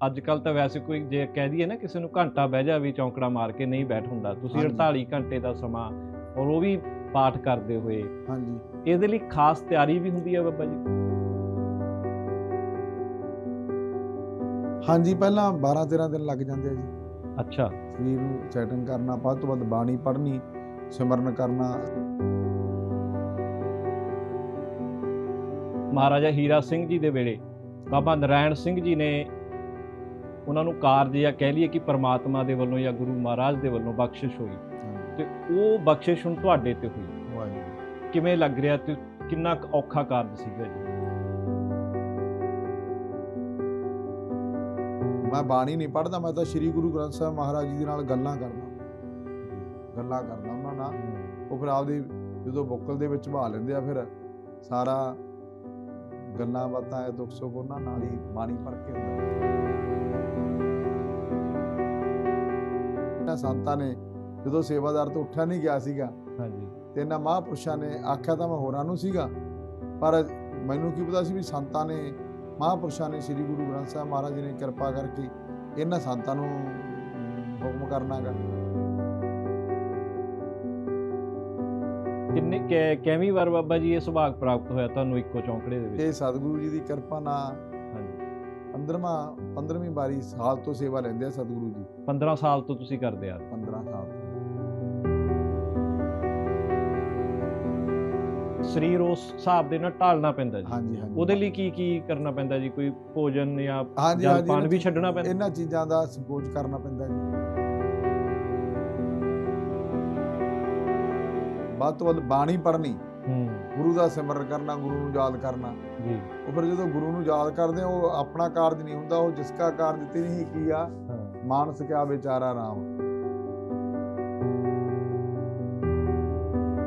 ਅੱਜ ਕੱਲ ਤਾਂ ਵੈਸੇ ਕੋਈ ਜੇ ਕਹਿ ਦਈਏ ਨਾ ਕਿਸੇ ਨੂੰ ਘੰਟਾ ਬਹਿ ਜਾ ਵੀ ਚੌਂਕੜਾ ਮਾਰ ਕੇ ਨਹੀਂ ਬੈਠ ਹੁੰਦਾ ਤੁਸੀਂ ਹਾਂਜੀ। 48 ਘੰਟੇ ਦਾ ਸਮਾਂ ਔਰ ਉਹ ਵੀ ਪਾਠ ਕਰਦੇ ਹੋਏ। ਹਾਂਜੀ। ਇਹਦੇ ਲਈ ਖਾਸ ਤਿਆਰੀ ਵੀ ਹੁੰਦੀ ਹੈ ਬਾਬਾ ਜੀ? ਹਾਂਜੀ ਪਹਿਲਾਂ 12 13 ਦਿਨ ਲੱਗ ਜਾਂਦੇ ਆ ਜੀ। ਅੱਛਾ। ਸਰੀਰ ਨੂੰ ਸੈਟਿੰਗ ਕਰਨਾ ਵੱਧ ਤੋਂ ਵੱਧ ਬਾਣੀ ਪੜ੍ਹਨੀ ਸਿਮਰਨ ਕਰਨਾ। ਮਹਾਰਾਜਾ ਹੀਰਾ ਸਿੰਘ ਜੀ ਦੇ ਵੇਲੇ ਬਾਬਾ ਨਰਾਇਣ ਸਿੰਘ ਜੀ ਨੇ ਉਹਨਾਂ ਨੂੰ ਕਾਰਜ ਜਾਂ ਕਹਿ ਲਈਏ ਕਿ ਪ੍ਰਮਾਤਮਾ ਦੇ ਵੱਲੋਂ ਜਾਂ ਗੁਰੂ ਮਹਾਰਾਜ ਦੇ ਵੱਲੋਂ ਬਖਸ਼ਿਸ਼ ਹੋਈ। ਤੇ ਉਹ ਬਖਸ਼ਿਸ਼ ਹੁਣ ਤੁਹਾਡੇ ਤੇ ਹੋਈ। ਵਾਹਿਗੁਰੂ। ਕਿਵੇਂ ਲੱਗ ਰਿਹਾ ਤੇ ਕਿੰਨਾ ਔਖਾ ਕਾਰਜ ਸੀਗਾ ਜੀ ਮੈਂ ਬਾਣੀ ਨਹੀਂ ਪੜ੍ਹਦਾ ਮੈਂ ਤਾਂ ਸ੍ਰੀ ਗੁਰੂ ਗ੍ਰੰਥ ਸਾਹਿਬ ਮਹਾਰਾਜ ਜੀ ਦੇ ਨਾਲ ਗੱਲਾਂ ਕਰਦਾ। ਗੱਲਾਂ ਕਰਦਾ ਉਹਨਾਂ ਨਾਲ। ਉਹ ਫਿਰ ਆਪਦੇ ਜਦੋਂ ਬੁੱਕਲ ਦੇ ਵਿੱਚ ਬਹਾ ਲੈਂਦੇ ਆ ਫਿਰ ਸਾਰਾ ਗੱਲਾਂ ਬਾਤਾਂ ਦੁੱਖ ਸੁੱਖ ਉਹਨਾਂ ਨਾਲ ਹੀ ਬਾਣੀ ਪੜ੍ਹ ਕੇ ਹੁੰਦਾ। ਇਹਨਾਂ ਸੰਤਾਂ ਨੇ ਜਦੋਂ ਸੇਵਾਦਾਰ ਤੋਂ ਉੱਠਿਆ ਨਹੀਂ ਗਿਆ ਸੀਗਾ ਹਾਂਜੀ। ਤੇ ਇਹਨਾਂ ਮਹਾਂਪੁਰਸ਼ਾਂ ਨੇ ਆਖਿਆ ਤਾਂ ਮੈਂ ਹੋਰਾਂ ਨੂੰ ਸੀਗਾ ਪਰ ਮੈਨੂੰ ਕੀ ਪਤਾ ਸੀ ਵੀ ਸੰਤਾਂ ਨੇ ਮਹਾਂਪੁਰਸ਼ਾਂ ਨੇ ਸ੍ਰੀ ਗੁਰੂ ਗ੍ਰੰਥ ਸਾਹਿਬ ਮਹਾਰਾਜ ਜੀ ਨੇ ਕਿਰਪਾ ਕਰਕੇ ਇਹਨਾਂ ਸੰਤਾਂ ਨੂੰ ਹੁਕਮ ਕਰਨਾਗਾ ਕਿੰਨੇ ਕੈਵੀਂ ਵਾਰ ਬਾਬਾ ਜੀ ਇਹ ਸੁਭਾਗ ਪ੍ਰਾਪਤ ਹੋਇਆ ਤੁਹਾਨੂੰ ਇੱਕੋ ਚੌਂਕੜੇ ਦੇ ਵਿੱਚ? ਇਹ ਸਤਿਗੁਰੂ ਜੀ ਦੀ ਕਿਰਪਾ ਨਾਲ 15ਵਾਂ 15ਵੀਂ ਵਾਰੀ ਸਾਲ ਤੋਂ ਸੇਵਾ ਲੈਂਦੇ ਆ ਸਤਿਗੁਰੂ ਜੀ। 15 ਸਾਲ ਤੋਂ ਤੁਸੀਂ ਕਰਦੇ ਆ। 15 ਸਾਲ ਸਰੀਰ ਉਸ ਹਿਸਾਬ ਦੇ ਨਾਲ ਢਾਲਣਾ ਪੈਂਦਾ ਜੀ। ਹਾਂਜੀ ਹਾਂਜੀ। ਉਹਦੇ ਲਈ ਕੀ ਕੀ ਕਰਨਾ ਪੈਂਦਾ ਜੀ? ਕੋਈ ਭੋਜਨ ਜਾਂ ਹਾਂਜੀ ਵੀ ਛੱਡਣਾ ਪੈਂਦਾ? ਇਹਨਾਂ ਚੀਜ਼ਾਂ ਦਾ ਸੰਕੋਚ ਕਰਨਾ ਪੈਂਦਾ ਜੀ। ਵੱਧ ਤੋਂ ਵੱਧ ਬਾਣੀ ਪੜ੍ਹਨੀ। ਹੂੰ। ਗੁਰੂ ਦਾ ਸਿਮਰਨ ਕਰਨਾ ਗੁਰੂ ਨੂੰ ਯਾਦ ਕਰਨਾ। ਜੀ। ਉਹ ਫਿਰ ਜਦੋਂ ਗੁਰੂ ਨੂੰ ਯਾਦ ਕਰਦੇ ਆ ਉਹ ਆਪਣਾ ਕਾਰਜ ਨਹੀਂ ਹੁੰਦਾ ਉਹ ਜਿਸ ਕਾ ਕਾਰਜ ਤੇ ਨਹੀਂ ਕੀ ਆ ਹਾਂ। ਮਾਨਸ ਕਿਆ ਵਿਚਾਰਾ ਰਾਮ।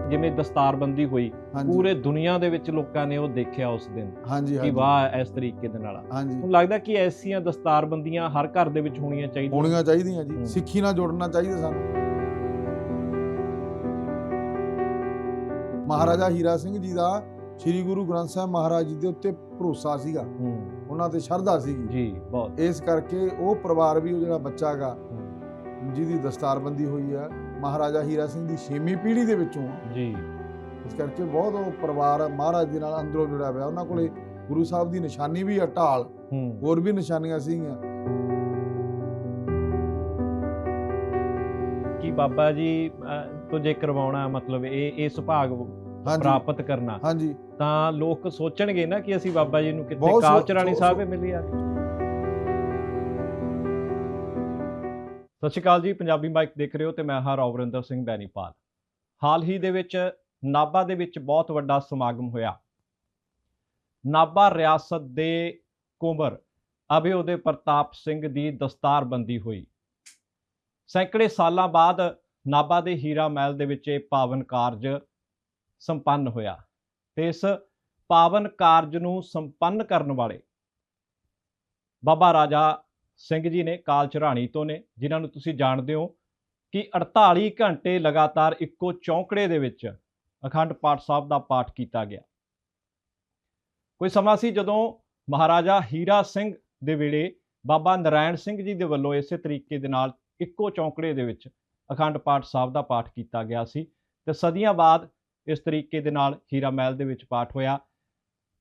ਜਿਵੇਂ ਦਸਤਾਰਬੰਦੀ ਹੋਈ ਪੂਰੇ ਦੁਨੀਆ ਦੇ ਵਿੱਚ ਲੋਕਾਂ ਨੇ ਉਹ ਦੇਖਿਆ ਉਸ ਦਿਨ ਕਿ ਵਾਹ ਇਸ ਤਰੀਕੇ ਦੇ ਨਾਲ। ਮੈਨੂੰ ਲੱਗਦਾ ਕਿ ਐਸੀਆਂ ਦਸਤਾਰਬੰਦੀਆਂ ਹਰ ਘਰ ਦੇ ਵਿੱਚ ਹੋਣੀਆਂ ਚਾਹੀਦੀਆਂ। ਹੋਣੀਆਂ ਚਾਹੀਦੀਆਂ ਜੀ। ਸਿੱਖੀ ਨਾਲ ਜੁੜਨਾ ਚਾਹੀਦਾ ਸਾਨੂੰ। ਮਹਾਰਾਜਾ ਹੀਰਾ ਸਿੰਘ ਜੀ ਦਾ ਸ੍ਰੀ ਗੁਰੂ ਗ੍ਰੰਥ ਸਾਹਿਬ ਮਹਾਰਾਜ ਜੀ ਦੇ ਉੱਤੇ ਭਰੋਸਾ ਸੀਗਾ। ਹੂੰ। ਉਹਨਾਂ ਤੇ ਸ਼ਰਧਾ ਸੀਗੀ। ਜੀ ਬਹੁਤ। ਇਸ ਕਰਕੇ ਉਹ ਪਰਿਵਾਰ ਵੀ ਉਹ ਜਿਹੜਾ ਬੱਚਾ ਜਿਹਦੀ ਦਸਤਾਰਬੰਦੀ ਹੋਈ ਆ ਮਹਾਰਾਜਾ ਹੀਰਾ ਸਿੰਘ ਦੀ ਛੇਵੀਂ ਪੀੜ੍ਹੀ ਦੇ ਵਿੱਚੋਂ ਜੀ। ਇਸ ਕਰਕੇ ਬਹੁਤ ਉਹ ਪਰਿਵਾਰ ਮਹਾਰਾਜ ਦੇ ਨਾਲ ਅੰਦਰੋਂ ਜੁੜਿਆ ਹੋਇਆ। ਉਹਨਾਂ ਕੋਲੇ ਗੁਰੂ ਸਾਹਿਬ ਦੀ ਨਿਸ਼ਾਨੀ ਵੀ ਆ ਢਾਲ। ਹੂੰ। ਹੋਰ ਵੀ ਨਿਸ਼ਾਨੀਆਂ ਸੀਗੀਆਂ। ਕਿ ਬਾਬਾ ਜੀ ਤੋਂ ਜੇ ਕਰਵਾਉਣਾ ਮਤਲਬ ਇਹ ਇਹ ਸੁਭਾਗ ਪ੍ਰਾਪਤ ਕਰਨਾ ਹਾਂਜੀ। ਤਾਂ ਲੋਕ ਸੋਚਣਗੇ ਨਾ ਕਿ ਅਸੀਂ ਬਾਬਾ ਜੀ ਨੂੰ ਸੋ- ਕਾਲਚਰਾਣੀ ਸਾਹਿਬ ਮਿਲੀ ਆ। ਸਤਿ ਸ਼੍ਰੀ ਅਕਾਲ ਜੀ ਪੰਜਾਬੀ ਮਾਈਕ ਦੇਖ ਰਹੇ ਹੋ ਤੇ ਮੈਂ ਹਾਂ ਰੌਵਰਿੰਦਰ ਸਿੰਘ ਬੈਨੀਪਾਲ। ਹਾਲ ਹੀ ਦੇ ਵਿੱਚ ਨਾਭਾ ਦੇ ਵਿੱਚ ਬਹੁਤ ਵੱਡਾ ਸਮਾਗਮ ਹੋਇਆ। ਨਾਭਾ ਰਿਆਸਤ ਦੇ ਕੁੰਵਰ ਅਭਿਉਦੇ ਪ੍ਰਤਾਪ ਸਿੰਘ ਦੀ ਦਸਤਾਰਬੰਦੀ ਹੋਈ। ਸੈਂਕੜੇ ਸਾਲਾਂ ਬਾਅਦ ਨਾਭਾ ਦੇ ਹੀਰਾ ਮਹਿਲ ਦੇ ਵਿੱਚ ਇਹ ਪਾਵਨ ਕਾਰਜ ਸੰਪੰਨ ਹੋਇਆ ਤੇ ਇਸ ਪਾਵਨ ਕਾਰਜ ਨੂੰ ਸੰਪੰਨ ਕਰਨ ਵਾਲੇ ਬਾਬਾ ਰਾਜਾ ਸਿੰਘ ਜੀ ਨੇ, ਕਾਲ ਚਰਾਣੀ ਤੋਂ ਨੇ, ਜਿਨ੍ਹਾਂ ਨੂੰ ਤੁਸੀਂ ਜਾਣਦੇ ਹੋ ਕਿ 48 ਘੰਟੇ ਲਗਾਤਾਰ ਇੱਕੋ ਚੌਂਕੜੇ ਦੇ ਵਿੱਚ ਅਖੰਡ ਪਾਠ ਸਾਹਿਬ ਦਾ ਪਾਠ ਕੀਤਾ ਗਿਆ। ਕੋਈ ਸਮਾਂ ਸੀ ਜਦੋਂ ਮਹਾਰਾਜਾ ਹੀਰਾ ਸਿੰਘ ਦੇ ਵੇਲੇ ਬਾਬਾ ਨਰਾਇਣ ਸਿੰਘ ਜੀ ਦੇ ਵੱਲੋਂ ਇਸੇ ਤਰੀਕੇ ਦੇ ਨਾਲ ਇੱਕੋ ਚੌਂਕੜੇ ਦੇ ਵਿੱਚ ਅਖੰਡ ਪਾਠ ਸਾਹਿਬ ਦਾ ਪਾਠ ਕੀਤਾ ਗਿਆ ਸੀ ਤੇ ਸਦੀਆਂ ਬਾਅਦ ਇਸ ਤਰੀਕੇ ਦੇ ਨਾਲ ਹੀਰਾ ਮਹਿਲ ਦੇ ਵਿੱਚ ਪਾਠ ਹੋਇਆ।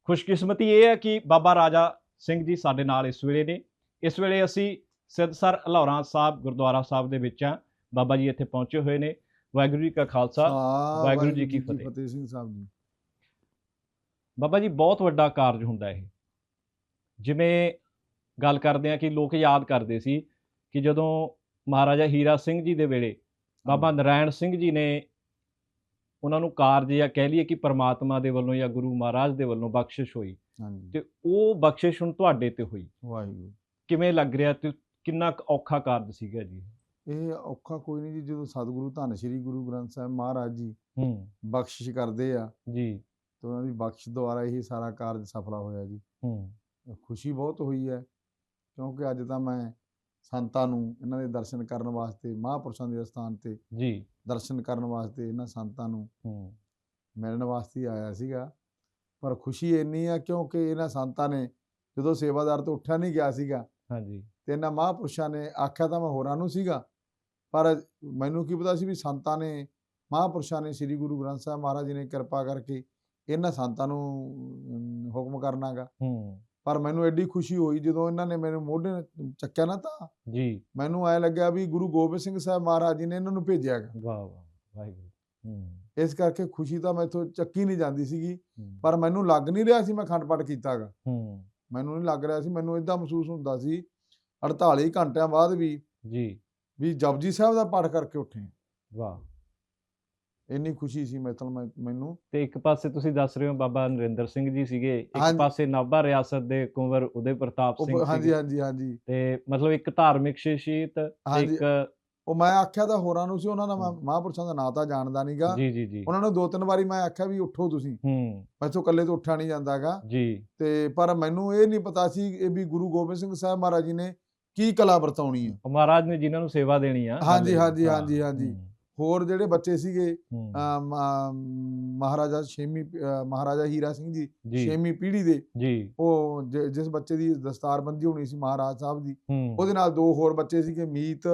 ਖੁਸ਼ਕਿਸਮਤੀ ਇਹ ਹੈ ਕਿ ਬਾਬਾ ਰਾਜਾ ਸਿੰਘ ਜੀ ਸਾਡੇ ਨਾਲ ਇਸ ਵੇਲੇ ਨੇ। ਇਸ ਵੇਲੇ ਅਸੀਂ ਸਿੱਧਸਰ ਹਲੌਰਾ ਸਾਹਿਬ ਗੁਰਦੁਆਰਾ ਸਾਹਿਬ ਦੇ ਵਿੱਚ ਆ ਬਾਬਾ ਜੀ ਇੱਥੇ ਪਹੁੰਚੇ ਹੋਏ ਨੇ। ਵਾਹਿਗੁਰੂ ਜੀ ਕਾ ਖਾਲਸਾ ਵਾਹਿਗੁਰੂ ਵਾਹਿਗੁਰੂ ਜੀ ਕੀ ਫਤਿਹ। ਫਤਿਹ ਸਿੰਘ ਸਾਹਿਬ ਜੀ। ਬਾਬਾ ਜੀ ਬਹੁਤ ਵੱਡਾ ਕਾਰਜ ਹੁੰਦਾ ਇਹ। ਜਿਵੇਂ ਗੱਲ ਕਰਦੇ ਆ ਕਿ ਲੋਕ ਯਾਦ ਕਰਦੇ ਸੀ ਕਿ ਜਦੋਂ ਮਹਾਰਾਜਾ ਹੀਰਾ ਸਿੰਘ ਜੀ ਦੇ ਵੇਲੇ ਬਾਬਾ ਨਰਾਇਣ ਸਿੰਘ ਜੀ ਨੇ ਉਹਨਾਂ ਨੂੰ ਕਾਰਜ ਜਾਂ ਕਹਿ ਲਈਏ ਕਿ ਪ੍ਰਮਾਤਮਾ ਦੇ ਵੱਲੋਂ ਜਾਂ ਗੁਰੂ ਮਹਾਰਾਜ ਦੇ ਵੱਲੋਂ ਬਖਸ਼ਿਸ਼ ਹੋਈ ਤੇ ਉਹ ਬਖਸ਼ਿਸ਼ ਹੁਣ ਤੁਹਾਡੇ ਤੇ ਹੋਈ। ਵਾਹਿਗੁਰੂ। ਕਿਵੇਂ ਲੱਗ ਰਿਹਾ ਤੇ ਕਿੰਨਾ ਔਖਾ ਕਾਰਜ ਸੀਗਾ ਜੀ? ਇਹ ਔਖਾ ਕੋਈ ਨਹੀਂ ਜੀ ਜਦੋਂ ਸਤਿਗੁਰੂ ਧੰਨ ਸ੍ਰੀ ਗੁਰੂ ਗ੍ਰੰਥ ਸਾਹਿਬ ਮਹਾਰਾਜ ਜੀ ਹੂੰ। ਬਖਸ਼ਿਸ਼ ਕਰਦੇ ਆ ਜੀ। ਤੇ ਉਹਨਾਂ ਦੀ ਬਖਸ਼ ਦੁਆਰਾ ਹੀ ਸਾਰਾ ਕਾਰਜ ਸਫਲਾ ਹੋਇਆ ਜੀ। ਹੂੰ। ਖੁਸ਼ੀ ਬਹੁਤ ਹੋਈ ਹੈ ਕਿਉਂਕਿ ਅੱਜ ਤਾਂ ਮੈਂ ਸੰਤਾਂ ਨੂੰ ਇਹਨਾਂ ਦੇ ਦਰਸ਼ਨ ਕਰਨ ਵਾਸਤੇ ਮਹਾਂਪੁਰਸ਼ਾਂ ਦੇ ਸਥਾਨ ਤੇ ਜੀ। ਦਰਸ਼ਨ ਕਰਨ ਵਾਸਤੇ ਇਹਨਾਂ ਸੰਤਾਂ ਨੂੰ ਹੂੰ। ਮਿਲਣ ਵਾਸਤੇ ਆਇਆ ਸੀਗਾ। ਪਰ ਖੁਸ਼ੀ ਇੰਨੀ ਆ ਕਿਉਂਕਿ ਇਹਨਾਂ ਸੰਤਾਂ ਨੇ ਜਦੋਂ ਸੇਵਾਦਾਰ ਤੋਂ ਉੱਠਿਆ ਨਹੀਂ ਗਿਆ ਸੀਗਾ ਹਾਂਜੀ। ਤੇ ਇਹਨਾਂ ਮਹਾਂਪੁਰਸ਼ਾਂ ਨੇ ਆਖਿਆ ਤਾਂ ਮੈਂ ਹੋਰਾਂ ਨੂੰ ਸੀਗਾ ਪਰ ਮੈਨੂੰ ਕੀ ਪਤਾ ਸੀ ਵੀ ਸੰਤਾਂ ਨੇ ਮਹਾਂਪੁਰਸ਼ਾਂ ਨੇ ਸ੍ਰੀ ਗੁਰੂ ਗ੍ਰੰਥ ਸਾਹਿਬ ਮਹਾਰਾਜ ਜੀ ਨੇ ਕਿਰਪਾ ਕਰਕੇ ਇਹਨਾਂ ਸੰਤਾਂ ਨੂੰ ਹੁਕਮ ਕਰਨਾਗਾ। ਹੂੰ। ਪਰ ਮੈਨੂੰ ਐਡੀ ਖੁਸ਼ੀ ਹੋਈ ਜਦੋਂ ਇਹਨਾਂ ਨੇ ਮੈਨੂੰ ਮੋਢੇ ਚੱਕਿਆ ਨਾ ਤਾਂ। ਜੀ। ਮੈਨੂੰ ਐ ਲੱਗਿਆ ਵੀ ਗੁਰੂ ਗੋਬਿੰਦ ਸਿੰਘ ਸਾਹਿਬ ਮਹਾਰਾਜ ਜੀ ਨੇ ਇਹਨਾਂ ਨੂੰ ਭੇਜਿਆ। ਵਾਹ ਵਾਹ ਵਾਹਿਗੁਰੂ। ਹੂੰ। ਇਸ ਕਰਕੇ ਖੁਸ਼ੀ ਤਾਂ ਮੈਥੋਂ ਚੱਕੀ ਨਹੀਂ ਜਾਂਦੀ ਸੀਗੀ ਪਰ ਮੈਨੂੰ ਲੱਗ ਨਹੀਂ ਰਿਹਾ ਸੀ ਮੈਂ ਖੰਡ ਪਾਠ ਕੀਤਾਗਾ ਹੂੰ। ਮੈਨੂੰ ਨਹੀਂ ਲੱਗ ਰਿਹਾ ਸੀ ਮੈਨੂੰ ਇਦਾਂ ਮਹਿਸੂਸ ਹੁੰਦਾ ਸੀ 48 ਘੰਟਿਆਂ ਬਾਅਦ ਵੀ ਜੀ। ਵੀ ਜਪਜੀ ਸਾਹਿਬ ਦਾ ਪਾਠ ਕਰਕੇ ਉੱਠੇ। ਵਾਹ। ਇੰਨੀ ਖੁਸ਼ੀ ਸੀ ਮੈਥੋਂ ਮੈਂ- ਮੈਨੂੰ। ਤੇ ਇੱਕ ਪਾਸੇ ਤੁਸੀਂ ਦੱਸ ਰਹੇ ਹੋ ਬਾਬਾ ਨਰਿੰਦਰ ਸਿੰਘ ਜੀ ਸੀਗੇ ਇੱਕ ਹਾਂਜੀ। ਪਾਸੇ ਨਾਭਾ ਰਿਆਸਤ ਦੇ ਕੁੰਵਰ ਉਦੇ ਪ੍ਰਤਾਪ ਉਹ ਸਿੰਘ ਹਾਂਜੀ ਸੀਗੇ। ਹਾਂਜੀ ਹਾਂਜੀ। ਤੇ ਮਤਲਬ ਇੱਕ ਧਾਰਮਿਕ ਸ਼ਖਸੀਅਤ ਤੇ ਹਾਂਜੀ। ਇੱਕ ਉਹ ਮੈਂ ਆਖਿਆ ਤਾਂ ਹੋਰਾਂ ਨੂੰ ਸੀ ਉਹਨਾਂ ਦਾ ਮੈਂ ਹੂੰ। ਮਹਾਂਪੁਰਸ਼ਾਂ ਦਾ ਨਾਂ ਤਾਂ ਜਾਣਦਾ ਨਹੀਂਗਾ ਜੀ ਜੀ ਜੀ। ਉਹਨਾਂ ਨੂੰ ਦੋ ਤਿੰਨ ਵਾਰੀ ਮੈਂ ਆਖਿਆ ਵੀ ਉੱਠੋ ਤੁਸੀਂ। ਹੂੰ। ਮੈਥੋਂ ਇਕੱਲੇ ਤੋਂ ਉੱਠਿਆ ਨਹੀਂ ਜਾਂਦਾਗਾ। ਜੀ। ਤੇ ਪਰ ਮੈਨੂੰ ਇਹ ਨਹੀਂ ਪਤਾ ਸੀ ਇਹ ਵੀ ਗੁਰੂ ਗੋਬਿੰਦ ਸਿੰਘ ਸਾਹਿਬ ਮਹਾਰਾਜ ਜੀ ਨੇ ਕੀ ਕਲਾ ਵਰਤਾਉਣੀ ਉਹ ਮਹਾਰਾਜ ਨੇ ਜਿਨ੍ਹਾਂ ਨੂੰ ਸੇਵਾ ਦੇਣੀ ਆ। ਹਾਂਜੀ। ਹਾਂਜੀ, ਹਾਂ, ਹਾਂਜੀ, ਹਾਂਜੀ। ਹੂੰ, ਹੋਰ ਜਿਹੜੇ ਬੱਚੇ ਸੀਗੇ ਮਹਾਰਾਜਾ ਅਹ, ਮਹਾਰਾਜਾ ਹੀਰਾ ਸਿੰਘ ਜੀ ਛੇਵੀਂ ਪੀੜ੍ਹੀ ਦੇ ਜੀ। ਉਹ ਜਿਸ ਬੱਚੇ ਦੀ ਦਸਤਾਰਬੰਦੀ ਹੋਣੀ ਸੀ ਮਹਾਰਾਜ ਸਾਹਿਬ ਦੀ ਉਹਦੇ ਨਾਲ ਦੋ ਹੋਰ ਬੱਚੇ ਸੀਗੇ ਮੀਤ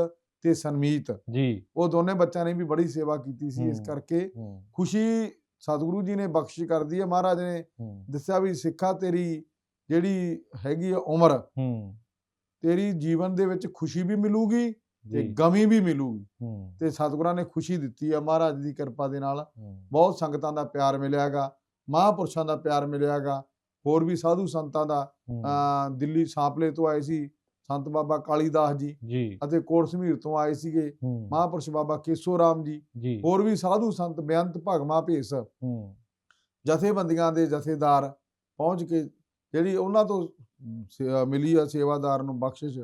ਤੇ ਸਨਮੀਤ। ਜੀ। ਉਹ ਦੋਨੇ ਬੱਚਿਆਂ ਨੇ ਵੀ ਬੜੀ ਸੇਵਾ ਕੀਤੀ ਸੀ ਇਸ। ਕਰਕੇ ਖੁਸ਼ੀ ਸਤਿਗੁਰੂ ਜੀ ਨੇ ਬਖਸ਼ਿਸ਼ ਕਰਦੀ ਹੈ ਮਹਾਰਾਜ ਨੇ ਦੱਸਿਆ ਵੀ ਸਿੱਖਾ ਤੇਰੀ ਜਿਹੜੀ ਹੈਗੀ ਆ ਉਮਰ ਤੇਰੀ ਜੀਵਨ ਦੇ ਵਿੱਚ ਖੁਸ਼ੀ ਵੀ ਮਿਲੂਗੀ ਤੇ ਗਮੀ ਵੀ ਮਿਲੂਗੀ। ਤੇ ਸਤਿਗੁਰਾਂ ਨੇ ਖੁਸ਼ੀ ਦਿੱਤੀ ਆ ਮਹਾਰਾਜ ਦੀ ਕਿਰਪਾ ਦੇ ਨਾਲ। ਬਹੁਤ ਸੰਗਤਾਂ ਦਾ ਪਿਆਰ ਮਿਲਿਆਗਾ ਮਹਾਂਪੁਰਸ਼ਾਂ ਦਾ ਪਿਆਰ ਮਿਲਿਆਗਾ ਹੋਰ ਵੀ ਸਾਧੂ ਸੰਤਾਂ ਦਾ ਦਿੱਲੀ ਸਾਂਪਲੇ ਤੋਂ ਆਏ ਸੀ ਸੰਤ ਬਾਬਾ ਕਾਲੀਦਾਸ ਜੀ ਅਤੇ ਕੋਟ ਸਮੀਰ ਤੋਂ ਆਏ ਸੀਗੇ ਮਹਾਂਪੁਰਸ਼ ਬਾਬਾ ਕੇਸੋ ਰਾਮ ਜੀ। ਹੋਰ ਵੀ ਸਾਧੂ ਸੰਤ ਬੇਅੰਤ ਭਗਮਾ ਭੇਸ। ਜਥੇਬੰਦੀਆਂ ਦੇ ਜਥੇਦਾਰ ਪਹੁੰਚ ਕੇ ਜਿਹੜੀ ਉਹਨਾਂ ਤੋਂ ਸੇ- ਅਹ ਮਿਲੀ ਆ ਸੇਵਾਦਾਰ ਨੂੰ ਬਖਸ਼ਿਸ਼।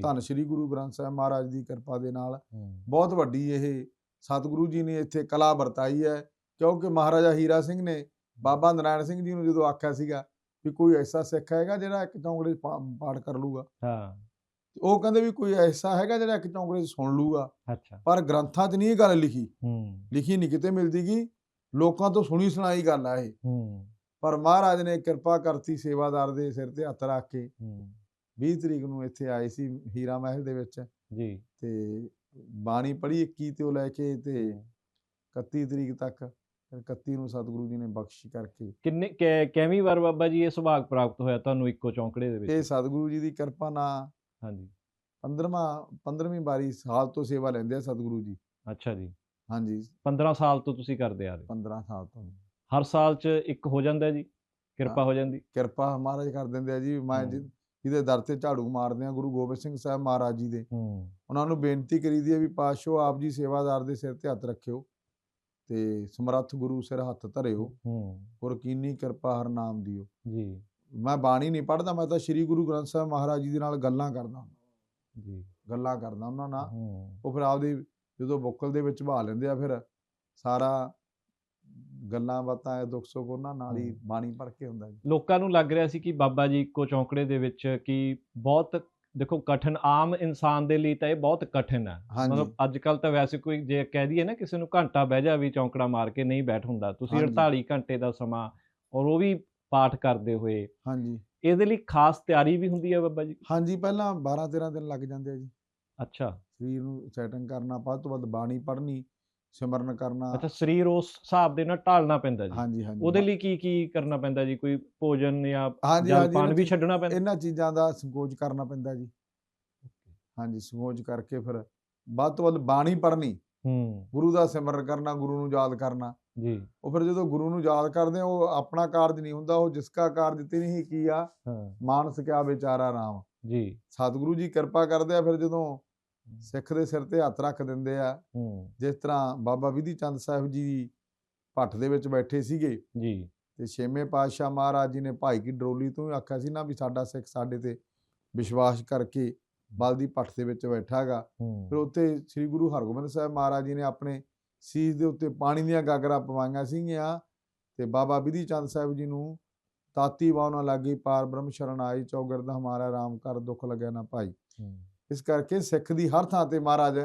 ਧੰਨ ਸ੍ਰੀ ਗੁਰੂ ਗ੍ਰੰਥ ਸਾਹਿਬ ਮਹਾਰਾਜ ਦੀ ਕਿਰਪਾ ਦੇ ਨਾਲ। ਬਹੁਤ ਵੱਡੀ ਇਹ ਸਤਿਗੁਰੂ ਜੀ ਨੇ ਇੱਥੇ ਕਲਾ ਵਰਤਾਈ ਹੈ। ਕਿਉਂਕਿ ਮਹਾਰਾਜਾ ਹੀਰਾ ਸਿੰਘ ਨੇ ਬਾਬਾ ਨਾਰਾਇਣ ਸਿੰਘ ਜੀ ਨੂੰ ਜਦੋਂ ਆਖਿਆ ਸੀਗਾ ਵੀ ਕੋਈ ਐਸਾ ਸਿੱਖ ਹੈਗਾ ਜਿਹੜਾ ਇੱਕ ਚੌਂਕੜੇ ਪਾਠ ਕਰ ਲੂਗਾ ਹਾਂ। ਉਹ ਕਹਿੰਦੇ ਵੀ ਕੋਈ ਐਸਾ ਹੈਗਾ ਜਿਹੜਾ ਇੱਕ ਚੌਂਕੜੇ ਸੁਣ ਲੂਗਾ ਅੱਛਾ। ਪਰ ਗ੍ਰੰਥਾਂ 'ਚ ਨਹੀਂ ਇਹ ਗੱਲ ਲਿਖੀ। ਹੂੰ। ਲਿਖੀ ਨਹੀਂ ਕਿਤੇ ਮਿਲਦੀਗੀ। ਲੋਕਾਂ ਤੋਂ ਸੁਣੀ ਸੁਣਾਈ ਗੱਲ ਆ ਇਹ। ਹੂੰ। ਪਰ ਮਹਾਰਾਜ ਨੇ ਕਿਰਪਾ ਕਰਤੀ ਸੇਵਾਦਾਰ ਦੇ ਸਿਰ ਤੇ ਹੱਥ ਰੱਖ ਕੇ। ਹੂੰ। 20 ਤਰੀਕ ਨੂੰ ਇੱਥੇ ਆਏ ਸੀ ਹੀਰਾ ਮਹਿਲ ਦੇ ਵਿੱਚ। ਜੀ। ਤੇ ਬਾਣੀ ਪੜ੍ਹੀ 21 ਤੋਂ ਲੈ ਕੇ ਤੇ 31 ਤਰੀਕ ਤੱਕ ਫਿਰ 31 ਨੂੰ ਸਤਿਗੁਰੂ ਜੀ ਨੇ ਬਖਸ਼ਿਸ਼ ਕਰਕੇ। ਕਿੰਨੇ ਕੈਵੀਂ ਵਾਰ ਬਾਬਾ ਜੀ ਇਹ ਸੁਭਾਗ ਪ੍ਰਾਪਤ ਹੋਇਆ ਤੁਹਾਨੂੰ ਇੱਕੋ ਚੌਂਕੜੇ ਦੇ ਇਹ ਵਿੱਚ ਸਤਿਗੁਰੂ ਜੀ ਦੀ ਕਿਰਪਾ ਨਾਲ ਹਾਂਜੀ। 15ਵਾਂ 15ਵੀਂ ਵਾਰੀ ਸਾਲ ਤੋਂ ਸੇਵਾ ਲੈਂਦੇ ਆ ਸਤਿਗੁਰੂ ਜੀ। ਅੱਛਾ ਜੀ। ਹਾਂਜੀ। 15 ਸਾਲ ਤੋਂ ਤੁਸੀਂ ਕਰਦੇ ਆ ਰਹੇ? 15 ਸਾਲ ਤੋਂ। ਹਰ ਸਾਲ 'ਚ ਇੱਕ ਹੋ ਜਾਂਦਾ ਜੀ ਕਿਰਪਾ ਹੋ। ਜਾਂਦੀ। ਕਿਰਪਾ ਮਹਾਰਾਜ ਕਰ ਦਿੰਦੇ ਆ ਜੀ। ਮੈਂ ਜਿ-। ਜਿਹਦੇ ਦਰ ਤੇ ਝਾੜੂ ਮਾਰਦੇ ਆ ਗੁਰੂ ਗੋਬਿੰਦ ਸਿੰਘ ਸਾਹਿਬ ਮਹਾਰਾਜ ਜੀ ਦੇ। ਹੂੰ। ਉਹਨਾਂ ਨੂੰ ਬੇਨਤੀ ਕਰੀਦੀ ਹੈ ਵੀ ਪਾਤਸ਼ਾਹ ਆਪ ਜੀ ਸੇਵਾਦਾਰ ਦੇ ਸਿਰ ਤੇ ਹੱਥ ਰੱਖਿਓ ਤੇ ਸਮਰੱਥ ਗੁਰੂ ਸਿਰ ਹੱਥ ਧਰਿਓ ਹੂੰ। ਔਰ ਕੀਨੀ ਕਿਰਪਾ ਹਰ ਨਾਮ ਦਿਓ। ਜੀ। ਮੈਂ ਬਾਣੀ ਨਹੀਂ ਪੜ੍ਹਦਾ ਮੈਂ ਤਾਂ ਸ੍ਰੀ ਗੁਰੂ ਗ੍ਰੰਥ ਸਾਹਿਬ ਮਹਾਰਾਜ ਜੀ ਦੇ ਨਾਲ ਗੱਲਾਂ ਕਰਦਾ ਜੀ। ਗੱਲਾਂ ਕਰਦਾ ਉਹਨਾਂ ਨਾਲ ਉਹ ਫਿਰ ਆਪਦੀ ਜਦੋਂ ਬੁੱਕਲ ਦੇ ਵਿੱਚ ਬਹਾ ਲੈਂਦੇ ਆ ਫਿਰ ਸਾਰਾ ਗੱਲਾਂ ਬਾਤਾਂ ਦੁੱਖ ਸੁੱਖ ਉਹਨਾਂ ਨਾਲ ਹੀ। ਬਾਣੀ ਪੜ੍ਹ ਕੇ ਹੁੰਦਾ ਜੀ। ਲੋਕਾਂ ਨੂੰ ਲੱਗ ਰਿਹਾ ਸੀ ਕਿ ਬਾਬਾ ਜੀ ਇੱਕੋ ਚੌਂਕੜੇ ਦੇ ਵਿੱਚ ਕਿ ਬਹੁਤ ਦੇਖੋ ਕਠਿਨ ਆਮ ਇਨਸਾਨ ਦੇ ਲਈ ਤਾਂ ਇਹ ਬਹੁਤ ਕਠਿਨ ਹੈ। ਮਤਲਬ ਅੱਜ ਕੱਲ ਤਾਂ ਵੈਸੇ ਕੋਈ ਜੇ ਕਹਿ ਦਈਏ ਨਾ ਕਿਸੇ ਨੂੰ ਘੰਟਾ ਬਹਿ ਜਾ ਵੀ ਚੌਂਕੜਾ ਮਾਰ ਕੇ ਨਹੀਂ ਬੈਠ ਹੁੰਦਾ ਤੁਸੀਂ ਹਾਂਜੀ। 48 ਘੰਟੇ ਦਾ ਸਮਾਂ ਔਰ ਉਹ ਵੀ ਪਾਠ ਕਰਦੇ ਹੋਏ। ਹਾਂਜੀ। ਇਹਦੇ ਲਈ ਖਾਸ ਤਿਆਰੀ ਵੀ ਹੁੰਦੀ ਹੈ ਬਾਬਾ ਜੀ? ਹਾਂਜੀ ਪਹਿਲਾਂ 12 13 ਦਿਨ ਲੱਗ ਜਾਂਦੇ ਆ ਜੀ। ਅੱਛਾ। ਸਰੀਰ ਨੂੰ ਸੈਟਿੰਗ ਕਰਨਾ ਵੱਧ ਤੋਂ ਬਾਣੀ ਪੜ੍ਹਨੀ ਸਿਮਰਨ ਕਰਨਾ। ਅੱਛਾ ਸਰੀਰ ਉਸ ਹਿਸਾਬ ਦੇ ਨਾਲ ਢਾਲਣਾ ਪੈਂਦਾ ਜੀ। ਹਾਂਜੀ ਹਾਂਜੀ। ਉਹਦੇ ਲਈ ਕੀ ਕੀ ਕਰਨਾ ਪੈਂਦਾ ਜੀ? ਕੋਈ ਭੋਜਨ ਜਾਂ ਹਾਂਜੀ ਜਲ ਹਾਂਜੀ ਪਾਣ ਇਹਨਾਂ ਵੀ ਛੱਡਣਾ ਪੈਂਦਾ? ਇਹਨਾਂ ਚੀਜ਼ਾਂ ਦਾ ਸੰਕੋਚ ਕਰਨਾ ਪੈਂਦਾ ਜੀ। ਹਾਂਜੀ ਸੰਕੋਚ ਕਰਕੇ ਫਿਰ ਵੱਧ ਤੋਂ ਵੱਧ ਬਾਣੀ ਪੜ੍ਹਨੀ। ਹੂੰ। ਗੁਰੂ ਦਾ ਸਿਮਰਨ ਕਰਨਾ ਗੁਰੂ ਨੂੰ ਯਾਦ ਕਰਨਾ। ਜੀ। ਉਹ ਫਿਰ ਜਦੋਂ ਗੁਰੂ ਨੂੰ ਯਾਦ ਕਰਦੇ ਆ ਉਹ ਆਪਣਾ ਕਾਰਜ ਨਹੀਂ ਹੁੰਦਾ ਉਹ ਜਿਸ ਕਾ ਕਾਰਜ ਤੇ ਨਹੀਂ ਕੀ ਆ? ਹਾਂ। ਮਾਨਸ ਕਿਆ ਵਿਚਾਰਾ ਰਾਮ। ਜੀ। ਸਤਿਗੁਰੂ ਜੀ ਕਿਰਪਾ ਕਰਦੇ ਆ ਫਿਰ ਜਦੋਂ ਸਿੱਖ ਦੇ ਸਿਰ ਤੇ ਹੱਥ ਰੱਖ ਦਿੰਦੇ ਆ। ਜਿਸ ਤਰ੍ਹਾਂ ਬਾਬਾ ਵਿਧੀ ਚੰਦ ਸਾਹਿਬ ਜੀ ਭੱਠ ਦੇ ਵਿੱਚ ਬੈਠੇ ਸੀਗੇ। ਜੀ। ਤੇ ਛੇਵੇਂ ਪਾਤਸ਼ਾਹ ਮਹਾਰਾਜ ਜੀ ਨੇ ਭਾਈ ਕੀ ਡਰੋਲੀ ਤੋਂ ਆਖਿਆ ਸੀ ਨਾ ਵੀ ਸਾਡਾ ਸਿੱਖ ਸਾਡੇ ਤੇ ਵਿਸ਼ਵਾਸ ਕਰਕੇ ਬਲਦੀ ਭੱਠ ਦੇ ਵਿੱਚ ਬੈਠਾ ਹੈਗਾ ਫਿਰ ਉੱਥੇ ਸ੍ਰੀ ਗੁਰੂ ਹਰਗੋਬਿੰਦ ਸਾਹਿਬ ਮਹਾਰਾਜ ਜੀ ਨੇ ਆਪਣੇ ਸੀਸ ਦੇ ਉੱਤੇ ਪਾਣੀ ਦੀਆਂ ਗਾਗਰਾਂ ਪਵਾਈਆਂ ਸੀਗੀਆਂ ਤੇ ਬਾਬਾ ਵਿਧੀ ਚੰਦ ਸਾਹਿਬ ਜੀ ਨੂੰ ਤਾਤੀ ਵਾਉਣਾ ਲੱਗੀ ਪਾਰ ਬ੍ਰਹਮ ਸ਼ਰਨ ਆਈ ਚੌਗਰਦ ਹਮਾਰਾ ਰਾਮ ਕਰ ਦੁੱਖ ਲੱਗਿਆ ਨਾ ਭਾਈ। ਇਸ ਕਰਕੇ ਸਿੱਖ ਦੀ ਹਰ ਥਾਂ ਤੇ ਮਹਾਰਾਜ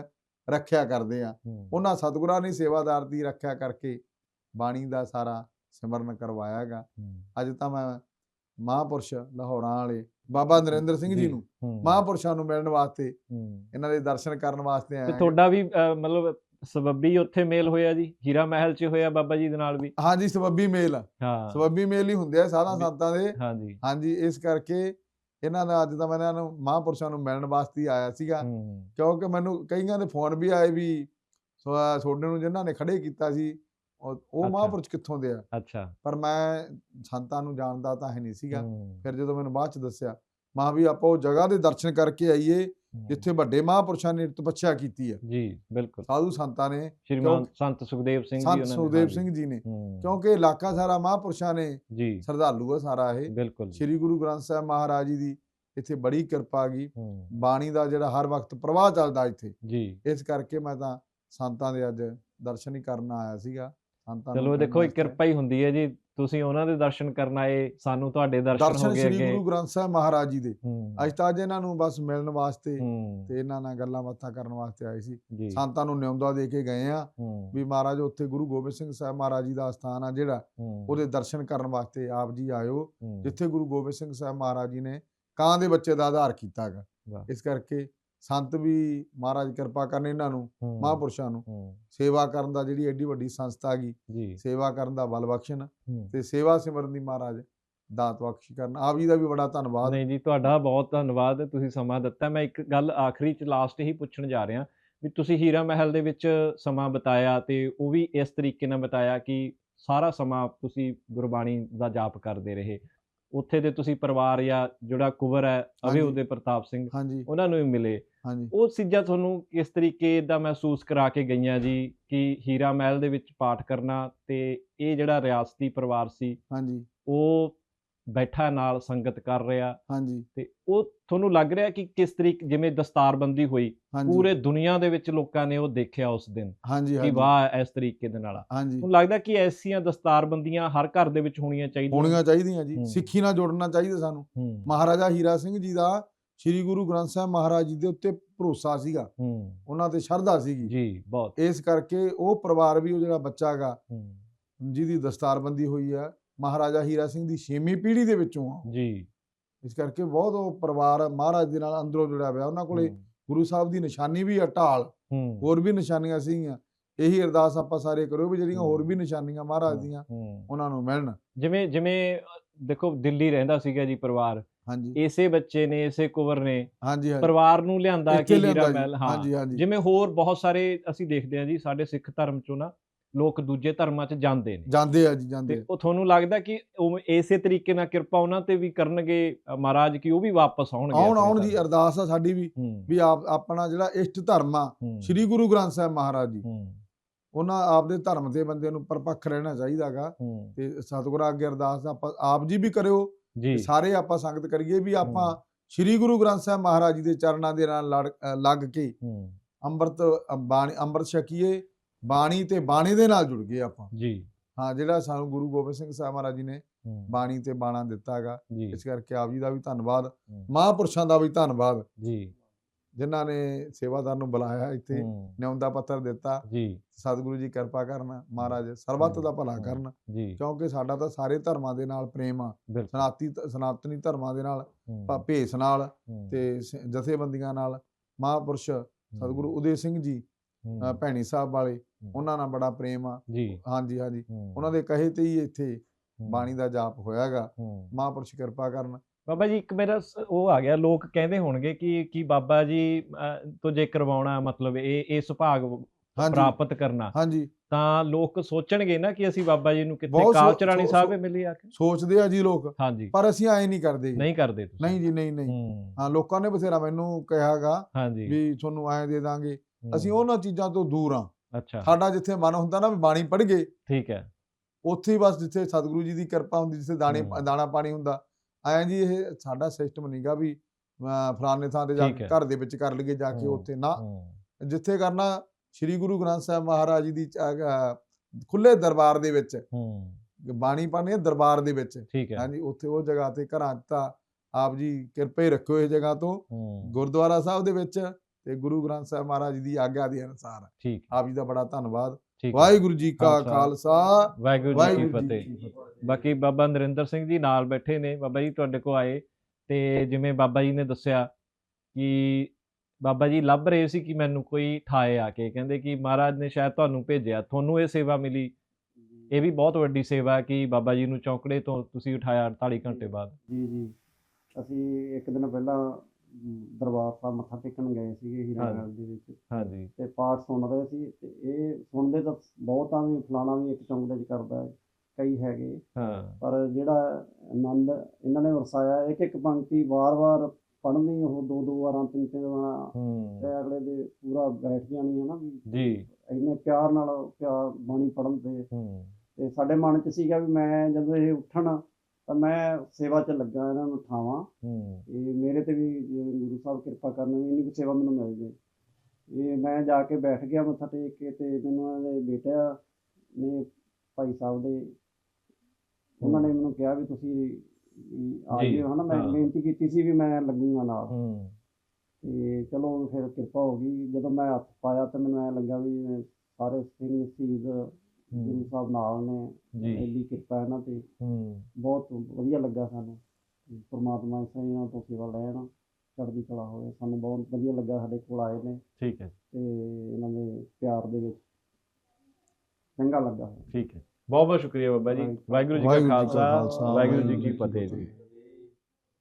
ਰੱਖਿਆ ਕਰਦੇ ਆ। ਉਹਨਾਂ ਸਤਿਗੁਰਾਂ ਨੇ ਸੇਵਾਦਾਰ ਦੀ ਰੱਖਿਆ ਕਰਕੇ ਬਾਣੀ ਦਾ ਸਾਰਾ ਸਿਮਰਨ ਕਰਵਾਇਆ ਹੈਗਾ ਹੂੰ, ਅੱਜ ਤਾਂ ਮੈਂ ਮਹਾਂਪੁਰਸ਼ ਲਾਹੌਰਾਂ ਵਾਲੇ ਬਾਬਾ ਨਰਿੰਦਰ ਸਿੰਘ ਜੀ। ਨੂੰ ਮਹਾਂਪੁਰਸ਼ਾਂ ਨੂੰ ਮਿਲਣ ਵਾਸਤੇ। ਇਹਨਾਂ ਦੇ ਦਰਸ਼ਨ ਕਰਨ ਵਾਸਤੇ ਆਏ ਤੇ। ਤੁਹਾਡਾ ਵੀ ਮਤਲਬ ਸਬੱਬੀ ਉੱਥੇ ਮੇਲ ਹੋਇਆ ਜੀ? ਹੀਰਾ ਮਹਿਲ 'ਚ ਹੋਇਆ ਬਾਬਾ ਜੀ ਦੇ ਨਾਲ ਵੀ? ਹਾਂਜੀ ਸਬੱਬੀ ਮੇਲ। ਹਾਂ। ਸਬੱਬੀ ਮੇਲ ਹੀ ਹੁੰਦੇ ਆ ਸਾਧਾਂ ਵੀ- ਸੰਤਾਂ ਦੇ। ਹਾਂਜੀ। ਹਾਂਜੀ ਇਸ ਕਰਕੇ ਇਹਨਾਂ ਦਾ ਅੱਜ ਤਾਂ ਮੈਂ ਇਹਨਾਂ ਨੂੰ ਮਹਾਂਪੁਰਸ਼ਾਂ ਨੂੰ ਮਿਲਣ ਵਾਸਤੇ ਆਇਆ ਸੀਗਾ। ਕਿਉਂਕਿ ਮੈਨੂੰ ਕਈਆਂ ਦੇ ਫੋਨ ਵੀ ਆਏ ਵੀ ਸੋ- ਆਹ ਤੁਹਾਡੇ ਨੂੰ ਜਿਨ੍ਹਾਂ ਨੇ ਖੜੇ ਕੀਤਾ ਸੀ ਉਹ। ਮਹਾਂਪੁਰਸ਼ ਕਿੱਥੋਂ ਦੇ ਆ? ਅੱਛਾ। ਪਰ ਮੈਂ ਸੰਤਾਂ ਨੂੰ ਜਾਣਦਾ ਤਾਂ ਹੈ ਨਹੀਂ ਸੀਗਾ। ਫਿਰ ਜਦੋਂ ਮੈਨੂੰ ਬਾਅਦ ਚ ਦੱਸਿਆ ਮਾਂ ਵੀ ਆਪਾਂ ਉਹ ਜਗ੍ਹਾ ਦੇ ਦਰਸ਼ਨ ਕਰਕੇ ਆਈਏ। ਜਿੱਥੇ ਵੱਡੇ ਮਹਾਂਪੁਰਸ਼ਾਂ ਨੇ ਤਪੱਸਿਆ ਕੀਤੀ ਹੈ। ਜੀ ਬਿਲਕੁਲ। ਸਾਧੂ ਸੰਤਾਂ ਨੇ ਸ਼੍ਰੀਮਾਨ ਸੰਤ ਸੁਖਦੇਵ ਸਿੰਘ ਜੀ ਉਹਨਾਂ ਨੇ ਸੁਖਦੇਵ। ਸਿੰਘ ਜੀ ਨੇ ਹੂੰ, ਕਿਉਂਕਿ ਇਲਾਕਾ ਸਾਰਾ ਮਹਾਂਪੁਰਸ਼ਾਂ ਨੇ ਜੀ। ਸ਼ਰਧਾਲੂ ਆ ਸਾਰਾ ਇਹ। ਬਿਲਕੁਲ ਸ੍ਰੀ ਗੁਰੂ ਗ੍ਰੰਥ ਸਾਹਿਬ ਮਹਾਰਾਜ ਜੀ ਦੀ ਇੱਥੇ ਬੜੀ ਕਿਰਪਾ ਗਈ। ਹੂੰ, ਬਾਣੀ ਦਾ ਜਿਹੜਾ ਹਰ ਵਕਤ ਪ੍ਰਵਾਹ ਚੱਲਦਾ ਇੱਥੇ। ਜੀ। ਇਸ ਕਰਕੇ ਮੈਂ ਤਾਂ ਸੰਤਾਂ ਦੇ ਅੱਜ ਦਰਸ਼ਨ ਹੀ ਕਰਨ ਆਇਆ ਸੀਗਾ। ਸੰਤਾਂ ਚਲੋ ਦੇਖੋ ਇੱਕ ਵਾਸਤੇ। ਕਿਰਪਾ ਹੀ ਹੁੰਦੀ ਹੈ ਜੀ। ਤੁਸੀਂ ਉਹਨਾਂ ਦੇ ਦਰਸ਼ਨ ਕਰਨ ਆਏ ਸਾਨੂੰ ਤੁਹਾਡੇ ਦਰਸ਼ਨ ਹੋ ਦਰਸ਼ਨ ਗਏ ਸ੍ਰੀ ਅੱਗੇ। ਗੁਰੂ ਗ੍ਰੰਥ ਸਾਹਿਬ ਮਹਾਰਾਜ ਜੀ ਦੇ। ਹੂੰ, ਅੱਜ ਤਾਂ ਅੱਜ ਇਹਨਾਂ ਨੂੰ ਬਸ ਮਿਲਣ ਵਾਸਤੇ ਹੂੰ, ਤੇ ਇਹਨਾਂ ਨਾਲ ਗੱਲਾਂ ਬਾਤਾਂ ਕਰਨ ਵਾਸਤੇ ਆਏ ਸੀ। ਜੀ। ਸੰਤਾਂ ਨੂੰ ਨਿਉਂਦਾ ਦੇ ਕੇ ਗਏ ਆ ਹੂੰ, ਵੀ ਮਹਾਰਾਜ ਉੱਥੇ ਗੁਰੂ ਗੋਬਿੰਦ ਸਿੰਘ ਸਾਹਿਬ ਮਹਾਰਾਜ ਜੀ ਦਾ ਸਥਾਨ ਆ ਜਿਹੜਾ ਹੂੰ, ਉਹਦੇ ਦਰਸ਼ਨ ਕਰਨ ਵਾਸਤੇ ਆਪ ਜੀ ਆਇਓ ਹੂੰ, ਜਿੱਥੇ ਗੁਰੂ ਗੋਬਿੰਦ ਸਿੰਘ ਸਾਹਿਬ ਮਹਾਰਾਜ ਜੀ ਨੇ ਕਾਂ ਦੇ ਬੱਚੇ ਦਾ ਆਧਾਰ ਕੀਤਾ ਹੈਗਾ ਵਾਹ। ਇਸ ਕਰਕੇ ਸੰਤ ਵੀ ਮਹਾਰਾਜ ਕਿਰਪਾ ਕਰਨ ਇਹਨਾਂ ਨੂੰ ਮਹਾਂਪੁਰਸ਼ਾਂ ਨੂੰ। ਸੇਵਾ ਕਰਨ ਦਾ ਜਿਹੜੀ ਐਡੀ ਵੱਡੀ ਸੰਸਥਾ ਗਈ ਸੇਵਾ ਕਰਨ ਦਾ ਬਲ ਬਖਸ਼ਣ। ਤੇ ਸੇਵਾ ਸਿਮਰਨ ਦੀ ਮਹਾਰਾਜ ਦਾਤ ਬਖਸ਼ ਕਰਨ। ਆਪ ਜੀ ਦਾ ਵੀ ਬੜਾ ਧੰਨਵਾਦ। ਨਹੀਂ ਜੀ ਤੁਹਾਡਾ ਬਹੁਤ ਧੰਨਵਾਦ ਤੁਸੀਂ ਸਮਾਂ ਦਿੱਤਾ। ਮੈਂ ਇੱਕ ਗੱਲ ਆਖਰੀ ਚ ਲਾਸਟ ਹੀ ਪੁੱਛਣ ਜਾ ਰਿਹਾ ਵੀ ਤੁਸੀਂ ਹੀਰਾ ਮਹਿਲ ਦੇ ਵਿੱਚ ਸਮਾਂ ਬਿਤਾਇਆ ਤੇ ਉਹ ਵੀ ਇਸ ਤਰੀਕੇ ਨਾਲ ਬਿਤਾਇਆ ਕਿ ਸਾਰਾ ਸਮਾਂ ਤੁਸੀਂ ਗੁਰਬਾਣੀ ਦਾ ਜਾਪ ਕਰਦੇ ਰਹੇ। ਉੱਥੇ ਦੇ ਤੁਸੀਂ ਪਰਿਵਾਰ ਜਾਂ ਜਿਹੜਾ ਕੁਵਰ ਹੈ ਅਵੇ। ਉਦੇ ਪ੍ਰਤਾਪ ਸਿੰਘ ਹਾਂਜੀ। ਉਹਨਾਂ ਨੂੰ ਵੀ ਮਿਲੇ। ਹਾਂਜੀ। ਉਹ ਚੀਜ਼ਾਂ ਤੁਹਾਨੂੰ ਕਿਸ ਤਰੀਕੇ ਦਾ ਮਹਿਸੂਸ ਕਰਾ ਕੇ ਗਈਆਂ ਜੀ ਕਿ ਹੀਰਾ ਮਹਿਲ ਦੇ ਵਿੱਚ ਪਾਠ ਕਰਨਾ ਤੇ ਇਹ ਜਿਹੜਾ ਰਿਆਸਤੀ ਪਰਿਵਾਰ ਸੀ ਹਾਂਜੀ। ਉਹ ਬੈਠਾ ਨਾਲ ਸੰਗਤ ਕਰ ਰਿਹਾ। ਹਾਂਜੀ। ਤੇ ਉਹ ਤੁਹਾਨੂੰ ਲੱਗ ਰਿਹਾ ਕਿ ਕਿਸ ਤਰੀਕੇ ਜਿਵੇਂ ਦਸਤਾਰਬੰਦੀ ਹੋਈ ਪੂਰੇ ਦੁਨੀਆ ਦੇ ਵਿੱਚ ਲੋਕਾਂ ਨੇ ਉਹ ਦੇਖਿਆ ਉਸ ਦਿਨ ਕਿ ਵਾਹ ਇਸ ਤਰੀਕੇ ਦੇ ਨਾਲ। ਤੁਹਾਨੂੰ ਲੱਗਦਾ ਕਿ ਐਸੀਆਂ ਦਸਤਾਰਬੰਦੀਆਂ ਹਰ ਘਰ ਦੇ ਵਿੱਚ ਹੋਣੀਆਂ ਚਾਹੀਦੀਆਂ? ਹੋਣੀਆਂ ਚਾਹੀਦੀਆਂ ਜੀ। ਸਿੱਖੀ ਨਾਲ ਜੋੜਨਾ ਚਾਹੀਦਾ ਸਾਨੂੰ। ਮਹਾਰਾਜਾ ਹੀਰਾ ਸਿੰਘ ਜੀ ਦਾ ਸ੍ਰੀ ਗੁਰੂ ਗ੍ਰੰਥ ਸਾਹਿਬ ਮਹਾਰਾਜ ਜੀ ਦੇ ਉੱਤੇ ਭਰੋਸਾ ਸੀਗਾ। ਉਹਨਾਂ ਤੇ ਸ਼ਰਧਾ ਸੀਗੀ। ਜੀ ਬਹੁਤ। ਇਸ ਕਰਕੇ ਉਹ ਪਰਿਵਾਰ ਵੀ ਉਹ ਜਿਹੜਾ ਬੱਚਾ ਜਿਹਦੀ ਦਸਤਾਰਬੰਦੀ ਹੋਈ ਆ ਮਹਾਰਾਜਾ ਹੀਰਾ ਸਿੰਘ ਦੀ ਛੇਵੀਂ ਪੀੜ੍ਹੀ ਦੇ ਵਿੱਚੋਂ ਆ ਜੀ। ਇਸ ਕਰਕੇ ਬਹੁਤ ਉਹ ਪਰਿਵਾਰ ਮਹਾਰਾਜ ਦੇ ਨਾਲ ਅੰਦਰੋਂ ਜੁੜਿਆ ਹੋਇਆ। ਉਹਨਾਂ ਕੋਲੇ ਗੁਰੂ ਸਾਹਿਬ ਦੀ ਨਿਸ਼ਾਨੀ ਵੀ ਆ ਢਾਲ। ਹੋਰ ਵੀ ਨਿਸ਼ਾਨੀਆਂ ਸੀਗੀਆਂ। ਇਹੀ ਅਰਦਾਸ ਆਪਾਂ ਸਾਰੇ ਕਰਿਓ ਵੀ ਜਿਹੜੀਆਂ ਹੋਰ। ਵੀ ਨਿਸ਼ਾਨੀਆਂ ਮਹਾਰਾਜ ਦੀਆਂ ਉਹਨਾਂ ਨੂੰ ਮਿਲਣ। ਜਿਵੇਂ ਜਿਵੇਂ ਦੇਖੋ ਦਿੱਲੀ ਰਹਿੰਦਾ ਸੀਗਾ ਜੀ ਪਰਿਵਾਰ। ਹਾਂਜੀ। ਇਸੇ ਬੱਚੇ ਨੇ ਇਸੇ ਕੁਵਰ ਨੇ। ਹਾਂਜੀ ਹਾਂਜੀ। ਪਰਿਵਾਰ ਨੂੰ ਲਿਆਂਦਾ ਕਿ ਹੀਰਾ। ਮਹਿਲ ਹਾਂ। ਹਾਂਜੀ ਹਾਂਜੀ। ਜਿਵੇਂ ਹੋਰ ਬਹੁਤ ਸਾਰੇ ਅਸੀਂ ਦੇਖਦੇ ਹਾਂ ਜੀ ਸਾਡੇ ਸਿੱਖ ਧਰਮ ਚੋਂ ਨਾ ਲੋਕ ਦੂਜੇ ਧਰਮਾਂ 'ਚ ਜਾਂਦੇ ਨੇ। ਜਾਂਦੇ ਆ ਜੀ ਜਾਂਦੇ ਤੇ ਆ। ਉਹ ਤੁਹਾਨੂੰ ਲੱਗਦਾ ਕਿ ਉਹ ਇਸੇ ਤਰੀਕੇ ਨਾਲ ਕਿਰਪਾ ਉਹਨਾਂ ਤੇ ਵੀ ਕਰਨਗੇ ਅ, ਮਹਾਰਾਜ ਕਿ ਉਹ ਵੀ ਵਾਪਸ ਆਉਣਗੇ ਆਉਣ ਆਪਣੇ ਆਉਣ ਧਰਮ। ਅਰਦਾਸ ਆ ਸਾਡੀ ਵੀ ਹੂੰ, ਵੀ ਆਪ ਆਪਣਾ ਜਿਹੜਾ ਇਸ਼ਟ ਧਰਮ ਆ ਹੂੰ, ਸ੍ਰੀ ਗੁਰੂ ਗ੍ਰੰਥ ਸਾਹਿਬ ਮਹਾਰਾਜ ਜੀ ਹੂੰ, ਉਹਨਾਂ ਆਪਦੇ ਧਰਮ ਦੇ ਬੰਦੇ ਨੂੰ ਪਰਪੱਖ ਰਹਿਣਾ ਚਾਹੀਦਾਗਾ ਹੂੰ, ਤੇ ਸਤਿਗੁਰਾਂ ਅੱਗੇ ਅਰਦਾਸ ਆਪਾਂ ਆਪ ਜੀ ਵੀ ਕਰਿਓ ਜੀ। ਸਾਰੇ ਆਪਾਂ ਸੰਗਤ ਕਰੀਏ ਵੀ ਆਪਾਂ। ਸ੍ਰੀ ਗੁਰੂ ਗ੍ਰੰਥ ਸਾਹਿਬ ਮਹਾਰਾਜ ਜੀ ਦੇ ਚਰਨਾਂ ਦੇ ਨਾਲ ਲੜ- ਅ, ਲੱਗ ਕੇ ਹੂੰ, ਅੰਮ੍ਰਿਤ ਅ, ਬਾਣੀ ਅੰਮ੍ਰਿਤ ਛਕੀਏ ਬਾਣੀ ਤੇ ਬਾਣੀ ਦੇ ਨਾਲ ਜੁੜ ਗਏ ਆਪਾਂ। ਜੀ। ਹਾਂ ਜਿਹੜਾ ਸਾਨੂੰ ਗੁਰੂ ਗੋਬਿੰਦ ਸਿੰਘ ਸਾਹਿਬ ਮਹਾਰਾਜ ਜੀ ਨੇ ਬਾਣੀ ਤੇ ਬਾਣਾ ਦਿੱਤਾ ਹੈਗਾ ਜੀ। ਇਸ ਕਰਕੇ ਆਪ ਜੀ ਦਾ ਵੀ ਧੰਨਵਾਦ। ਮਹਾਂਪੁਰਸ਼ਾਂ ਦਾ ਵੀ ਧੰਨਵਾਦ। ਜੀ। ਜਿਨ੍ਹਾਂ ਨੇ ਸੇਵਾਦਾਰ ਨੂੰ ਬੁਲਾਇਆ ਇੱਥੇ ਨਿਉਂਦਾ ਪੱਤਰ ਦਿੱਤਾ ਜੀ। ਸਤਿਗੁਰੂ ਜੀ ਕਿਰਪਾ ਕਰਨ ਮਹਾਰਾਜ ਸਰਬੱਤ ਦਾ ਭਲਾ। ਕਰਨ ਕਿਉਂਕਿ ਸਾਡਾ ਤਾਂ ਸਾਰੇ ਧਰਮਾਂ ਦੇ ਨਾਲ ਪ੍ਰੇਮ ਆ। ਸਨਾਤੀ ਸਨਾਤਨੀ ਧਰਮਾਂ ਦੇ ਨਾਲ ਭੇਸ ਨਾਲ ਤੇ ਜਥੇਬੰਦੀਆਂ ਨਾਲ ਮਹਾਂਪੁਰਸ਼ ਸਤਿਗੁਰੂ ਉਦੇ ਸਿੰਘ ਜੀ ਭੈਣੀ ਸਾਹਿਬ ਵਾਲੇ ਉਹਨਾਂ ਨਾਲ ਬੜਾ ਪ੍ਰੇਮ ਆ। ਹਾਂਜੀ ਹਾਂਜੀ। ਉਹਨਾਂ ਦੇ ਕਹੇ ਤੇ ਹੀ ਇੱਥੇ ਬਾਣੀ ਦਾ ਜਾਪ ਹੋਇਆਗਾ। ਮਹਾਂਪੁਰਸ਼ ਕਿਰਪਾ ਕਰਨ। ਬਾਬਾ ਜੀ ਇੱਕ ਮੇਰਾ ਉਹ ਆ ਗਿਆ। ਲੋਕ ਕਹਿੰਦੇ ਹੋਣਗੇ ਕਿ ਕੀ ਬਾਬਾ ਜੀ ਤੋਂ ਜੇ ਕਰਵਾਉਣਾ ਮਤਲਬ ਇਹ ਇਹ ਸੁਭਾਗ ਪ੍ਰਾਪਤ ਕਰਨਾ ਹਾਂਜੀ। ਤਾਂ ਲੋਕ ਸੋਚਣਗੇ ਨਾ ਕਿ ਅਸੀਂ ਬਾਬਾ ਜੀ ਨੂੰ ਕਿੱਥੇ ਕਾਲਚਰਾਣੀ ਸਾਹਿਬ ਮਿਲੇ ਆ ਕੇ। ਸੋਚਦੇ ਆ ਜੀ ਲੋਕ ਹਾਂਜੀ। ਪਰ ਅਸੀਂ ਐ ਨਹੀਂ ਕਰਦੇ। ਨਹੀਂ ਕਰਦੇ ਤੁਸੀਂ। ਨਹੀਂ ਜੀ ਨਹੀਂ ਨਹੀਂ। ਹੂੰ, ਲੋਕਾਂ ਨੇ ਬਥੇਰਾ ਮੈਨੂੰ ਕਿਹਾਗਾ ਵੀ ਤੁਹਾਨੂੰ ਐ ਦੇ ਦਾਂਗੇ। ਅਸੀਂ ਉਹਨਾਂ ਚੀਜ਼ਾਂ ਤੋਂ ਦੂਰ ਆ। ਅੱਛਾ। ਸਾਡਾ ਜਿੱਥੇ ਮਨ ਹੁੰਦਾ ਨਾ ਵੀ ਬਾਣੀ ਪੜ੍ਹ ਗਏ। ਠੀਕ ਹੈ। ਉੱਥੇ ਹੀ ਬਸ ਜਿੱਥੇ ਸਤਿਗੁਰੂ ਜੀ ਦੀ ਕਿਰਪਾ ਹੁੰਦੀ ਜਿੱਥੇ ਦਾਣੇ। ਦਾਣਾ ਪਾਣੀ ਹੁੰਦਾ। ਐਂ ਜੀ ਇਹ ਸਾਡਾ ਸਿਸਟਮ ਨਹੀਂਗਾ ਵੀ ਫਲਾਣੇ ਥਾਂ ਤੇ ਜਾ ਕੇ। ਘਰ ਦੇ ਵਿੱਚ ਕਰ ਲਈਏ ਜਾ ਕੇ ਉੱਥੇ ਨਾ। ਜਿੱਥੇ ਕਰਨਾ ਸ੍ਰੀ ਗੁਰੂ ਗ੍ਰੰਥ ਸਾਹਿਬ ਮਹਾਰਾਜ ਜੀ ਦੀ ਖੁੱਲੇ ਦਰਬਾਰ ਦੇ ਵਿੱਚ। ਹੂੰ। ਬਾਣੀ ਪਾਣੀ ਦਰਬਾਰ ਦੇ ਵਿੱਚ। ਹਾਂਜੀ ਉੱਥੇ ਉਹ ਜਗ੍ਹਾ ਤੇ ਘਰਾਂ ਤਾਂ ਆਪ ਜੀ ਕਿਰਪਾ ਹੀ ਰੱਖਿਓ ਇਹ ਜਗ੍ਹਾ ਤੋਂ। ਗੁਰਦੁਆਰਾ ਸਾਹਿਬ ਦੇ ਵਿੱਚ ਤੇ ਗੁਰੂ ਗ੍ਰੰਥ ਸਾਹਿਬ ਮਹਾਰਾਜ ਜੀ ਦੀ ਆਗਿਆ ਦੇ ਅਨੁਸਾਰ ਠੀਕ। ਆਪ ਜੀ ਦਾ ਬੜਾ ਧੰਨਵਾਦ। ਵਾਹਿਗੁਰੂ ਜੀ ਕਾ ਖਾਲਸਾ, ਵਾਹਿਗੁਰੂ ਜੀ ਕੀ ਫਤਿਹ। ਬਾਕੀ ਬਾਬਾ ਨਰਿੰਦਰ ਸਿੰਘ ਜੀ ਨਾਲ ਬੈਠੇ ਨੇ। ਬਾਬਾ ਜੀ ਤੁਹਾਡੇ ਕੋ ਆਏ ਤੇ ਜਿਵੇਂ ਬਾਬਾ ਜੀ ਨੇ ਦੱਸਿਆ ਕਿ ਬਾਬਾ ਜੀ ਲੱਭ ਰਹੇ ਸੀ ਕਿ ਮੈਨੂੰ ਕੋਈ ਠਾਏ ਆ ਕੇ। ਕਹਿੰਦੇ ਕਿ ਮਹਾਰਾਜ ਨੇ ਸ਼ਾਇਦ ਤੁਹਾਨੂੰ ਭੇਜਿਆ ਤੁਹਾਨੂੰ ਇਹ ਸੇਵਾ ਮਿਲੀ। ਇਹ ਵੀ ਬਹੁਤ ਵੱਡੀ ਸੇਵਾ ਹੈ ਕਿ ਬਾਬਾ ਜੀ ਨੂੰ ਚੌਂਕੜੇ ਤੋਂ ਤੁਸੀਂ ਉਠਾਇਆ 48 ਘੰਟੇ ਬਾਅਦ। ਜੀ ਜੀ। ਅਸੀਂ ਇੱਕ ਦਿਨ ਪਹਿਲਾਂ ਦਰਬਾਰ ਸਾਹਿਬ ਮੱਥਾ ਟੇਕਣ ਗਏ ਸੀਗੇ ਹੀਰਾਨਗਰ ਦੇ ਵਿੱਚ। ਹਾਂਜੀ। ਤੇ ਪਾਠ ਸੁਣ ਰਹੇ ਸੀ ਤੇ ਇਹ ਸੁਣਦੇ ਤਾਂ ਬਹੁਤਾਂ ਵੀ ਫਲਾਣਾ ਵੀ ਇੱਕ ਚੌਂਕੜੇ 'ਚ ਕਰਦਾ ਹੈ ਕਈ ਹੈਗੇ। ਹਾਂ। ਪਰ ਜਿਹੜਾ ਆਨੰਦ ਇਹਨਾਂ ਨੇ ਵਰਸਾਇਆ ਇੱਕ ਇੱਕ ਪੰਕਤੀ ਵਾਰ-ਵਾਰ ਪੜ੍ਹਨੀ ਉਹ ਦੋ ਦੋ ਵਾਰਾਂ ਤਿੰਨ ਤਿੰਨ ਵਾਰਾਂ ਤੇ ਅਗਲੇ ਦੇ ਪੂਰਾ ਬੈਠ ਜਾਣੀ ਹੈ ਨਾ ਵੀ ਜੀ। ਇੰਨੇ ਪਿਆਰ ਨਾਲ ਪਿਆਰ ਬਾਣੀ ਪੜ੍ਹਨ ਤੇ। ਹੂੰ। ਤੇ ਸਾਡੇ ਮਨ 'ਚ ਸੀਗਾ ਵੀ ਮੈਂ ਜਦੋਂ ਇਹ ਉੱਠਣ ਤਾਂ ਮੈਂ ਸੇਵਾ 'ਚ ਲੱਗਾ ਇਹਨਾਂ ਨੂੰ ਉਠਾਵਾਂ ਹੂੰ। ਇਹ ਮੇਰੇ ਤੇ ਵੀ ਜੇ ਗੁਰੂ ਸਾਹਿਬ ਕਿਰਪਾ ਕਰਨ ਵੀ ਇੰਨੀ ਕੁ ਸੇਵਾ ਮੈਨੂੰ ਮਿਲ ਜੇ। ਇਹ ਮੈਂ ਜਾ ਕੇ ਬੈਠ ਗਿਆ ਮੱਥਾ ਟੇਕ ਕੇ ਤੇ ਮੈਨੂੰ ਇਹਨਾਂ ਦੇ ਬੇਟਾ ਨੇ ਭਾਈ ਸਾਹਿਬ ਦੇ ਉਹਨਾਂ ਨੇ ਮੈਨੂੰ ਕਿਹਾ ਵੀ ਤੁਸੀਂ ਵੀ ਆ ਜੀ, ਜਿਓ ਹਨਾ। ਮੈਂ ਹਾਂ। ਬੇਨਤੀ ਕੀਤੀ ਸੀ ਵੀ ਮੈਂ ਲੱਗੂਗਾ ਨਾਲ। ਹੂੰ। ਤੇ ਚਲੋ ਫਿਰ ਕਿਰਪਾ ਹੋ ਗਈ। ਜਦੋਂ ਮੈਂ ਹੱਥ ਪਾਇਆ ਤੇ ਮੈਨੂੰ ਐ ਲੱਗਾ ਵੀ ਮੈਂ ਸਾਰੇ ਸਿੰਘ ਸ਼ਹੀਦ ਗੁਰੂ ਸਾਹਿਬ ਨਾਲ ਨੇ ਜੀ। ਇੰਨੀ ਕਿਰਪਾ ਇਹਨਾਂ ਤੇ ਹੂੰ। ਬਹੁਤ ਵਧੀਆ ਲੱਗਾ ਸਾਨੂੰ। ਪ੍ਰਮਾਤਮਾ ਇਸੇ ਇਹਨਾਂ ਤੋਂ ਸੇਵਾ ਲੈਣ ਚੜ੍ਹਦੀ ਕਲਾ ਹੋਵੇ। ਸਾਨੂੰ ਬਹੁਤ ਵਧੀਆ ਲੱਗਾ ਸਾਡੇ ਕੋਲ ਆਏ ਨੇ। ਠੀਕ ਹੈ। ਤੇ ਇਹਨਾਂ ਦੇ ਪਿਆਰ ਦੇ ਵਿੱਚ ਚੰਗਾ ਲੱਗਾ। ਠੀਕ ਹੈ। ਬਹੁਤ ਬਹੁਤ ਸ਼ੁਕਰੀਆ ਬਾਬਾ ਜੀ। ਵਾਹਿਗੁਰੂ ਜੀ ਕਾ ਖਾਲਸਾ, ਵਾਹਿਗੁਰੂ ਜੀ ਕੀ ਫਤਿਹ। ਜੀ